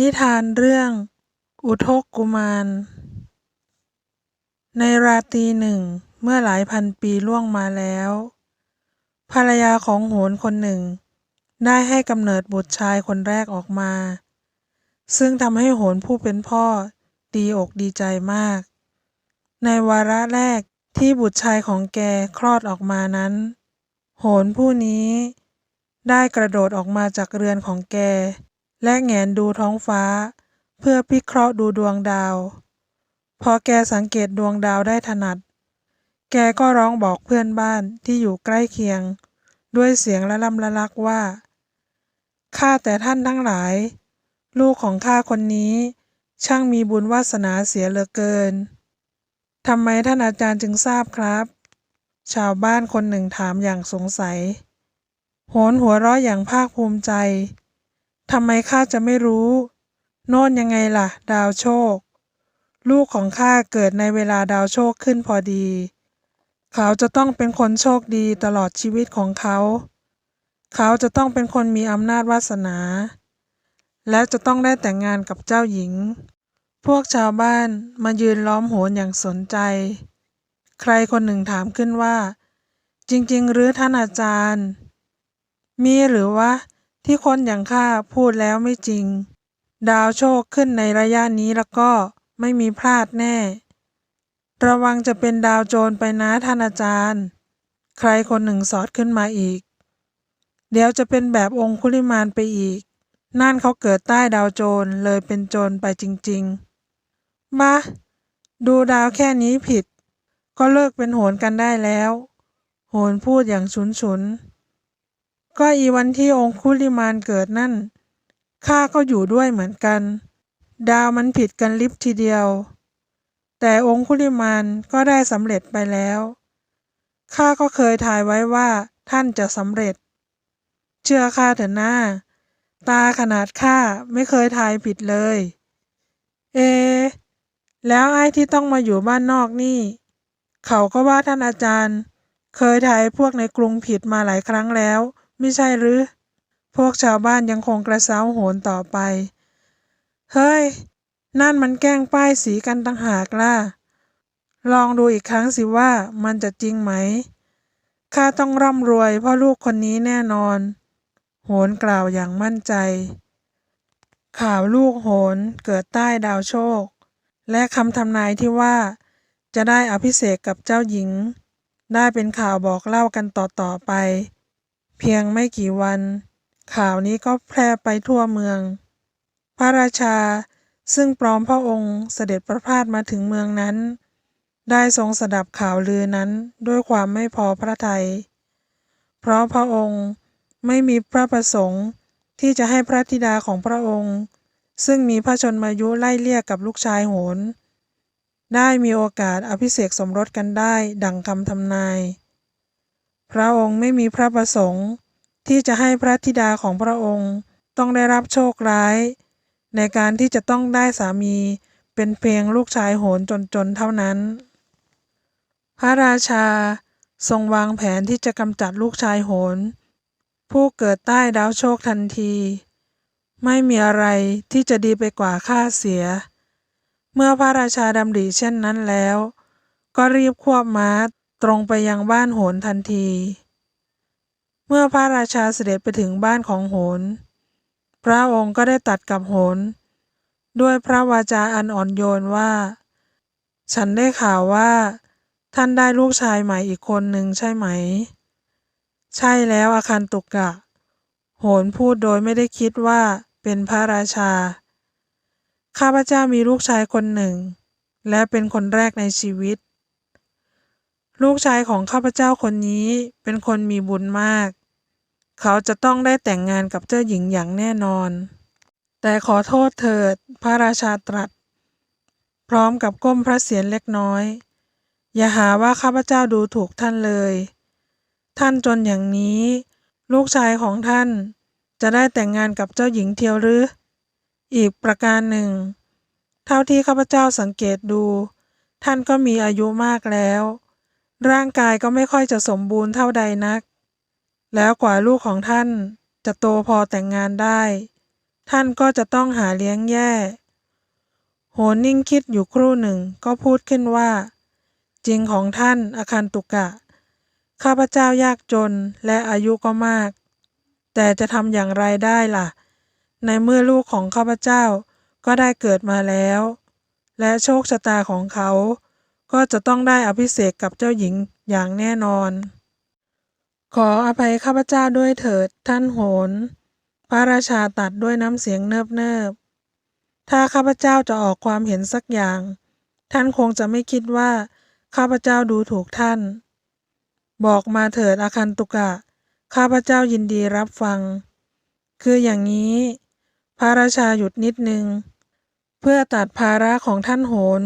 นิทานเรื่อง อุทกกุมาร ในราตรีหนึ่งเมื่อหลายพันปีล่วงมาแล้ว ภรรยาของโหนคนหนึ่ง ได้ให้กำเนิดบุตรชายคนแรกออกมา ซึ่งทำให้โหนผู้เป็นพ่อดีอกดีใจมาก ในวาระแรกที่บุตรชายของแกคลอดออกมานั้น โหนผู้นี้ได้กระโดดออกมาจากเรือนของแก และแงนดูท้องฟ้า เพื่อพิเคราะห์ดูดวงดาว พอแกสังเกตดวงดาวได้ถนัด แกก็ร้องบอกเพื่อนบ้านที่อยู่ใกล้เคียง ด้วยเสียงละล่ำละลักว่าข้าแต่ท่านทั้งหลาย ลูกของข้าคนนี้ ช่างมีบุญวาสนาเสียเหลือเกินทำไมท่านอาจารย์จึงทราบครับ ชาวบ้านคนหนึ่งถามอย่างสงสัย โหนหัวเราะอย่างภาคภูมิใจ ทำไมข้าจะไม่รู้ โน่นยังไงล่ะ ดาวโชค ลูกของข้าเกิดในเวลาดาวโชคขึ้นพอดี เขาจะต้องเป็นคนโชคดีตลอดชีวิตของเขา เขาจะต้องเป็นคนมีอำนาจวาสนา และจะต้องได้แต่งงานกับเจ้าหญิง พวกชาวบ้านมายืนล้อมโหนอย่างสนใจ ใครคนหนึ่งถามขึ้นว่า จริง ๆ หรือท่านอาจารย์ มีหรือว่า ที่คนอย่างข้าพูดแล้วไม่จริง ดาวโชคขึ้นในระยะนี้แล้วก็ไม่มีพลาดแน่ ระวังจะเป็นดาวโจรไปนะท่านอาจารย์ ใครคนหนึ่งสอดขึ้นมาอีก เดี๋ยวจะเป็นแบบองคุลิมานไปอีก นั่นเขาเกิดใต้ดาวโจรเลยเป็นโจรไปจริงๆมาดูดาวแค่นี้ผิด ก็เลิกเป็นโหนกันได้แล้ว โหนพูดอย่างฉุนฉุน ก็อีวันที่องคุลิมานเกิดนั่นข้าก็อยู่ด้วยเหมือนกัน ดาวมันผิดกันลิบทีเดียว แต่องคุลิมานก็ได้สำเร็จไปแล้วข้าก็เคยทายไว้ว่าท่านจะสำเร็จ เชื่อข้าเถอะหน้า ตาขนาดข้าไม่เคยทายผิดเลย เอ แล้วไอ้ที่ต้องมาอยู่บ้านนอกนี่ เขาก็ว่าท่านอาจารย์ เคยทายพวกในกรุงผิดมาหลายครั้งแล้ว ไม่ใช่หรือ พวกชาวบ้านยังคงกระเซ้าโหนต่อไป เฮ้ย นั่นมันแกล้งป้ายสีกันต่างหากล่ะ ลองดูอีกครั้งสิว่ามันจะจริงไหม ข้าต้องร่ำรวยเพราะลูกคนนี้แน่นอน โหนกล่าวอย่างมั่นใจ ข่าวลูกโหนเกิดใต้ดาวโชค และคำทำนายที่ว่า จะได้อภิเษกกับเจ้าหญิง ได้เป็นข่าวบอกเล่ากันต่อๆไป เพียงไม่กี่วัน ข่าวนี้ก็แพร่ไปทั่วเมือง พระราชาซึ่งปลอมพระองค์เสด็จประพาสมาถึงเมืองนั้น ได้ทรงสดับข่าวลือนั้นด้วยความไม่พอพระทยัย เพราะพระองค์ไม่มีพระประสงค์ที่จะให้พระธิดาของพระองค์ ซึ่งมีพระชนมายุไล่เลี่ยกับลูกชายโหน ได้มีโอกาสอภิเษกสมรสกันได้ดังคำทำนาย พระองค์ไม่มีพระประสงค์ ที่จะให้พระธิดาของพระองค์ต้องได้รับโชคร้าย ในการที่จะต้องได้สามีเป็นเพียงลูกชายโหนจนๆเท่านั้น พระราชาทรงวางแผนที่จะกำจัดลูกชายโหน ผู้เกิดใต้ดาวโชคทันที ไม่มีอะไรที่จะดีไปกว่าค่าเสีย เมื่อพระราชาดำริเช่นนั้นแล้ว ก็รีบควบม้า ตรงไปยังบ้านโหนทันที เมื่อพระราชาเสด็จไปถึงบ้านของโหน พระองค์ก็ได้ตัดกับโหน ด้วยพระวาจาอันอ่อนโยนว่า ฉันได้ข่าวว่า ท่านได้ลูกชายใหม่อีกคนหนึ่งใช่ไหม ใช่แล้วอาคันตุกกะ โหนพูดโดยไม่ได้คิดว่าเป็นพระราชา ข้าพเจ้ามีลูกชายคนหนึ่ง และเป็นคนแรกในชีวิต ลูกชายของข้าพเจ้าคนนี้เป็นคนมีบุญมาก เขาจะต้องได้แต่งงานกับเจ้าหญิงอย่างแน่นอน แต่ขอโทษเถิดพระราชาตรัส พร้อมกับก้มพระเศียรเล็กน้อย อย่าหาว่าข้าพเจ้าดูถูกท่านเลย ท่านจนอย่างนี้ ลูกชายของท่านจะได้แต่งงานกับเจ้าหญิงเทียวหรือ อีกประการหนึ่ง เท่าที่ข้าพเจ้าสังเกตดู ท่านก็มีอายุมากแล้ว ร่างกายก็ไม่ค่อยจะสมบูรณ์เท่าใดนัก แล้วกว่าลูกของท่านจะโตพอแต่งงานได้ ท่านก็จะต้องหาเลี้ยงแย่ โหนนิ่งคิดอยู่ครู่หนึ่งก็พูดขึ้นว่า จริงของท่านอาคันตุกะ ข้าพเจ้ายากจนและอายุก็มาก แต่จะทำอย่างไรได้ล่ะ ในเมื่อลูกของข้าพเจ้าก็ได้เกิดมาแล้ว และโชคชะตาของเขา ก็จะต้องได้อภิเษกกับเจ้าหญิงอย่างแน่นอน ขออภัยข้าพเจ้าด้วยเถิดท่านโหน พระราชาตัดด้วยน้ำเสียงเนิบเนิบๆถ้าข้าพเจ้าจะออกความเห็นสักอย่าง ท่านคงจะไม่คิดว่า ข้าพเจ้าดูถูกท่าน บอกมาเถิดอาคันตุกะ ข้าพเจ้ายินดีรับฟัง คืออย่างนี้ พระราชาหยุดนิดนึง เพื่อตัดภาระของท่านโหน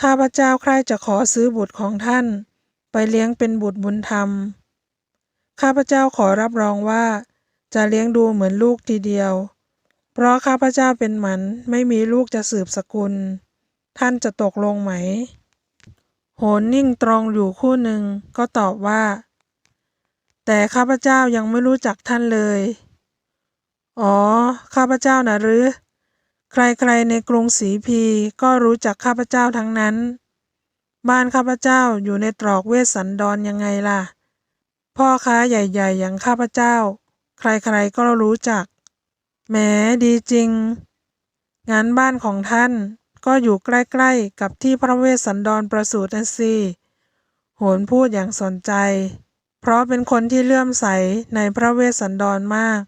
ข้าพเจ้าใคร่จะขอซื้อบุตรของท่าน ไปเลี้ยงเป็นบุตรบุญธรรม ข้าพเจ้าขอรับรองว่า จะเลี้ยงดูเหมือนลูกทีเดียว เพราะข้าพเจ้าเป็นหมันไม่มีลูกจะสืบสกุล ท่านจะตกลงไหม โหนนิ่งตรองอยู่คู่หนึ่งก็ตอบว่า แต่ข้าพเจ้ายังไม่รู้จักท่านเลย อ๋อ ข้าพเจ้านะหรือ ใครๆในกรุงศรีพีก็รู้จักข้าพเจ้าทั้งนั้น บ้านข้าพเจ้าอยู่ในตรอกเวสสันดรยังไงล่ะ พ่อค้าใหญ่ๆ อย่างข้าพเจ้า ใครๆก็รู้จัก แหมดีจริงงั้นบ้านของท่านก็อยู่ใกล้ๆ กับที่พระเวสสันดรประสูตินั่นสิโหนพูดอย่างสนใจ เพราะเป็นคนที่เลื่อมใสในพระเวสสันดรมาก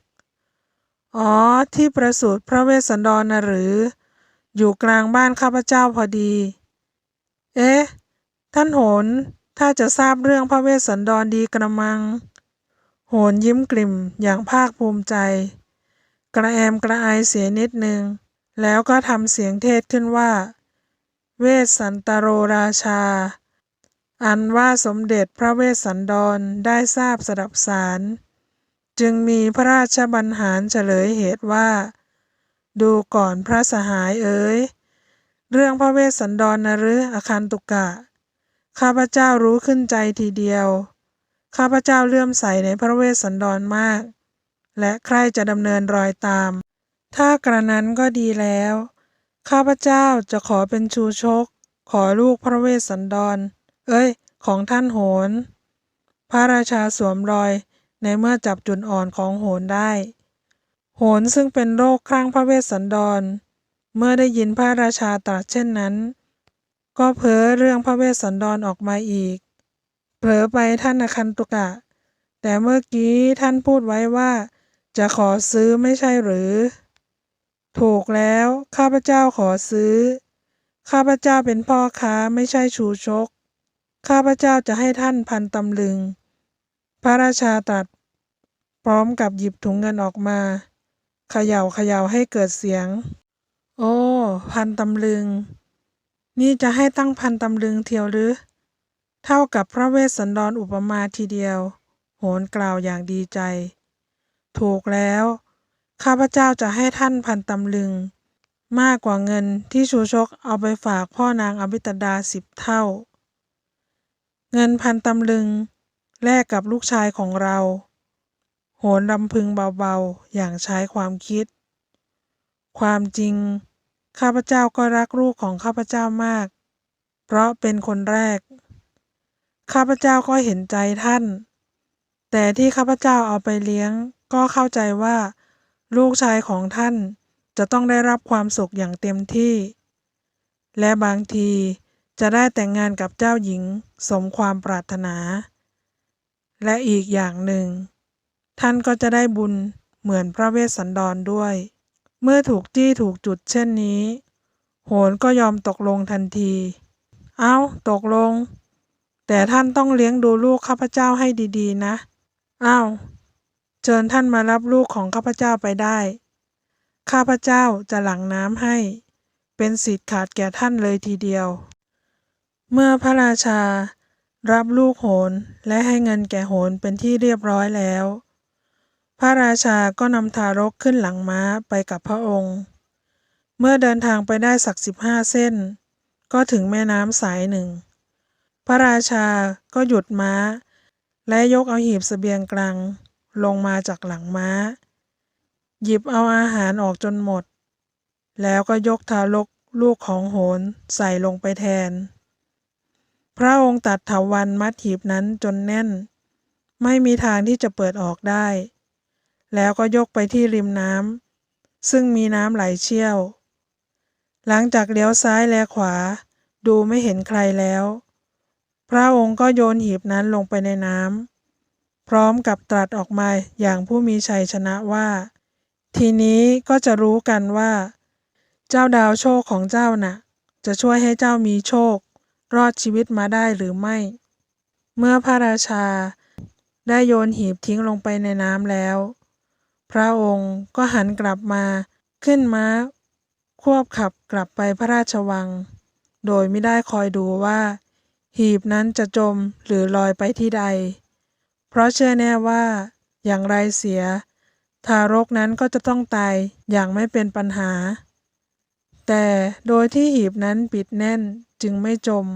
อ๋อ ที่ประสูติพระเวสสันดรนะหรือ อยู่กลางบ้านข้าพเจ้าพอดี เอ๊ะ ท่านโหน ถ้าจะทราบเรื่องพระเวสสันดรดีกระมัง โหนยิ้มกลิ่มอย่างภาคภูมิใจ กระแอมกระอายเสียนิดนึง แล้วก็ทำเสียงเทศขึ้นว่า เวสสันตโรราชา อันว่าสมเด็จพระเวสสันดรได้ทราบสดับสาร จึงมีพระราชบัญหารเฉลยเหตุว่า ดูก่อนพระสหายเอ๋ยเรื่องพระเวสสันดรนหรืออาคันตุกะ ข้าพเจ้ารู้ขึ้นใจทีเดียว ข้าพเจ้าเลื่อมใสในพระเวสสันดรมาก และใครจะดำเนินรอยตาม ถ้ากระนั้นก็ดีแล้ว ข้าพเจ้าจะขอเป็นชูชก ขอลูกพระเวสสันดร เอ้ย ของท่านโหน พระราชาสวมรอย ในเมื่อจับจุดอ่อนของโหนได้ โหนซึ่งเป็นโรคคลั่งพระเวสสันดร เมื่อได้ยินพระราชาตรัสเช่นนั้น ก็เพ้อเรื่องพระเวสสันดรออกมาอีก เผลอไปท่านอคันตุกะ แต่เมื่อกี้ท่านพูดไว้ว่า จะขอซื้อไม่ใช่หรือ ถูกแล้วข้าพเจ้าขอซื้อ ข้าพเจ้าเป็นพ่อค้าไม่ใช่ชูชก ข้าพเจ้าจะให้ท่านพันตำลึง พระราชาตรัส พร้อมกับหยิบถุงเงินออกมาเขย่าเขย่าให้เกิดเสียง โอ้ พันตำลึง นี่จะให้ตั้งพันตำลึงเทียวหรือ เท่ากับพระเวสสันดรอุปมาทีเดียว โหนกล่าวอย่างดีใจ ถูกแล้ว ข้าพเจ้าจะให้ท่านพันตำลึง มากกว่าเงินที่ชูชกเอาไปฝากพ่อนางอภิตดาสิบเท่า เงินพันตำลึง แลกกับลูกชายของเรา โหนรำพึงเบาๆ อย่างใช้ความคิด ความจริง ข้าพเจ้าก็รักลูกของข้าพเจ้ามาก เพราะเป็นคนแรก ข้าพเจ้าก็เห็นใจท่าน แต่ที่ข้าพเจ้าเอาไปเลี้ยง ก็เข้าใจว่า ลูกชายของท่านจะต้องได้รับความสุขอย่างเต็มที่ และบางทีจะได้แต่งงานกับเจ้าหญิงสมความปรารถนา และอีกอย่างหนึ่ง ท่านก็จะได้บุญเหมือนพระเวสสันดรด้วย เมื่อถูกจี้ถูกจุดเช่นนี้ โหนก็ยอมตกลงทันที เอา้า ตกลง แต่ท่านต้องเลี้ยงดูลูกข้าพเจ้าให้ดีๆ นะอ้าวเชิญท่านมารับลูกของข้าพเจ้าไปได้ ข้าพเจ้าจะหลั่งน้ำให้ เป็นสิทธิ์ขาดแก่ท่านเลยทีเดียว เมื่อพระราชา รับลูกโหนและให้เงินแก่โหนเป็นที่เรียบร้อยแล้ว พระราชาก็นำทารกขึ้นหลังม้าไปกับพระองค์ เมื่อเดินทางไปได้สักสิบห้าเส้น ก็ถึงแม่น้ำสายหนึ่ง พระราชาก็หยุดม้า และยกเอาหีบเสบียงกลางลงมาจากหลังม้า หยิบเอาอาหารออกจนหมด แล้วก็ยกทารกลูกของโหนใส่ลงไปแทน พระองค์ตัดเถาวันมัดหีบนั้นจนแน่น ไม่มีทางที่จะเปิดออกได้ แล้วก็ยกไปที่ริมน้ำซึ่งมีน้ำไหลเชี่ยว หลังจากเลี้ยวซ้ายและขวา ดูไม่เห็นใครแล้ว พระองค์ก็โยนหีบนั้นลงไปในน้ำพร้อมกับตรัสออกมาอย่างผู้มีชัยชนะว่า ทีนี้ก็จะรู้กันว่า เจ้าดาวโชคของเจ้าน่ะ จะช่วยให้เจ้ามีโชค รอดชีวิตมาได้หรือไม่ เมื่อพระราชาได้โยนหีบทิ้งลงไปในน้ำแล้ว พระองค์ก็หันกลับมาขึ้นม้า ควบขับกลับไปพระราชวัง โดยไม่ได้คอยดูว่า หีบนั้นจะจมหรือลอยไปที่ใด เพราะเชื่อแน่ว่า อย่างไรเสีย ทารกนั้นก็จะต้องตายอย่างไม่เป็นปัญหา แต่โดยที่หีบนั้นปิดแน่น จึงไม่จม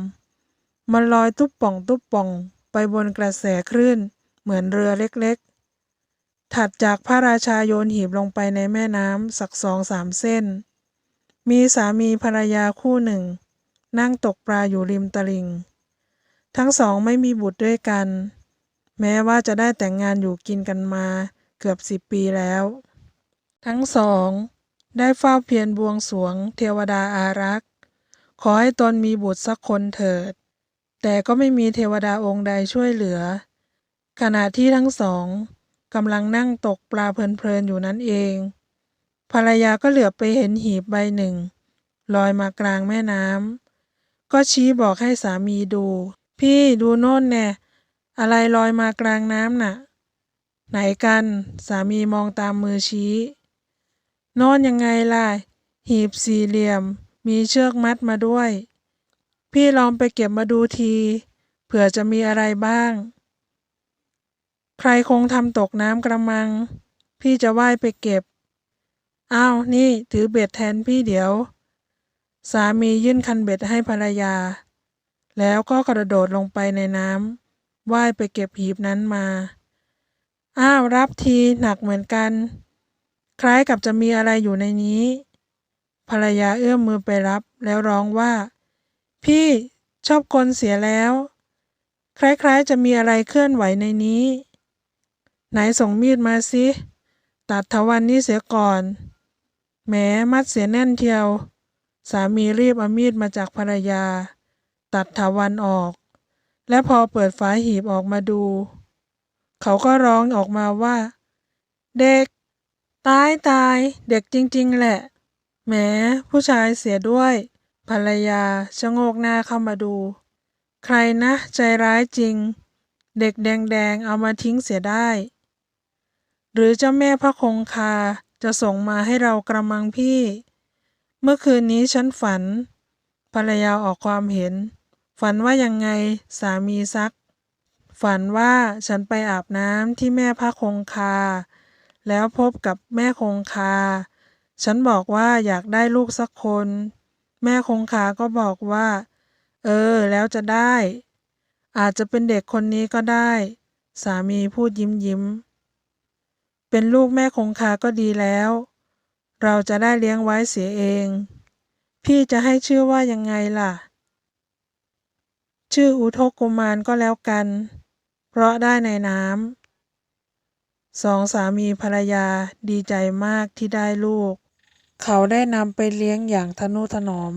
มันลอยตุ๊บป่องตุ๊บป่องไปบนกระแสคลื่น เหมือนเรือเล็กๆ ถัดจากพระราชาโยนหีบลงไปในแม่น้ำสักสองสามเส้น มีสามีภรรยาคู่หนึ่ง นั่งตกปลาอยู่ริมตลิ่ง ทั้งสองไม่มีบุตรด้วยกัน แม้ว่าจะได้แต่งงานอยู่กินกันมาเกือบสิบปีแล้ว ทั้งสอง ได้เฝ้าเพียรบวงสวงเทวดาอารักษ์ ขอให้ตนมีบุตรสักคนเถิด แต่ก็ไม่มีเทวดาองค์ใดช่วยเหลือ ขณะที่ทั้งสองกำลังนั่งตกปลาเพลินๆอยู่นั่นเอง ภรรยาก็เหลือบไปเห็นหีบใบหนึ่ง ลอยมากลางแม่น้ำก็ชี้บอกให้สามีดู พี่ดูโน่นแน่อะไรลอยมากลางน้ำน่ะ ไหนกันสามีมองตามมือชี้ โน่นยังไงล่ะ หีบสี่เหลี่ยม มีเชือกมัดมาด้วย พี่ลองไปเก็บมาดูที เผื่อจะมีอะไรบ้าง ใครคงทำตกน้ำกระมัง พี่จะว่ายไปเก็บ อ้าว นี่ถือเบ็ดแทนพี่เดี๋ยว สามียื่นคันเบ็ดให้ภรรยา แล้วก็กระโดดลงไปในน้ำว่ายไปเก็บหีบนั้นมา อ้าว รับทีหนักเหมือนกัน คล้ายกับจะมีอะไรอยู่ในนี้ ภรรยาเอื้อมมือไปรับ แล้วร้องว่า พี่ชอบคนเสียแล้ว คล้ายๆจะมีอะไรเคลื่อนไหวในนี้ ไหนส่งมีดมาสิ ตัดทวันนี้เสียก่อน แหมมัดเสียแน่นเทียว สามีรีบเอามีดมาจากภรรยา ตัดถาวันออก และพอเปิดฝาหีบออกมาดู เขาก็ร้องออกมาว่า เด็ก ตายตาย เด็กจริง ๆ แหละ แหมผู้ชายเสียด้วย ภรรยาชะโงกหน้าเข้ามาดู ใครนะใจร้ายจริง เด็กแดงๆเอามาทิ้งเสียได้ หรือเจ้าแม่พระคงคาจะส่งมาให้เรากระมังพี่ เมื่อคืนนี้ฉันฝัน ภรรยาออกความเห็น ฝันว่ายังไงสามีซัก ฝันว่าฉันไปอาบน้ำที่แม่พระคงคา แล้วพบกับแม่คงคา ฉันบอกว่าอยากได้ลูกสักคน แม่คงคาก็บอกว่า เออ แล้วจะได้ อาจจะเป็นเด็กคนนี้ก็ได้ สามีพูดยิ้มยิ้ม เป็นลูกแม่คงคาก็ดีแล้ว เราจะได้เลี้ยงไว้เสียเอง พี่จะให้ชื่อว่ายังไงล่ะ ชื่ออุทกกุมารก็แล้วกัน เพราะได้ในน้ำสองสามีภรรยาดีใจมากที่ได้ลูก เขาได้นำไปเลี้ยงอย่างทนุถนอม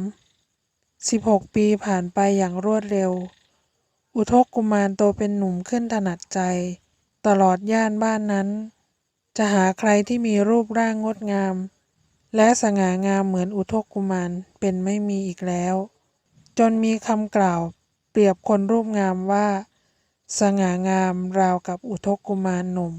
สิบหกปีผ่านไปอย่างรวดเร็ว อุทกกุมารโตเป็นหนุ่มขึ้นถนัดใจ ตลอดย่านบ้านนั้น จะหาใครที่มีรูปร่างงดงาม และสง่างามเหมือนอุทกกุมารเป็นไม่มีอีกแล้ว จนมีคำกล่าวเปรียบคนรูปงามว่า สง่างามราวกับอุทกกุมารหนุ่ม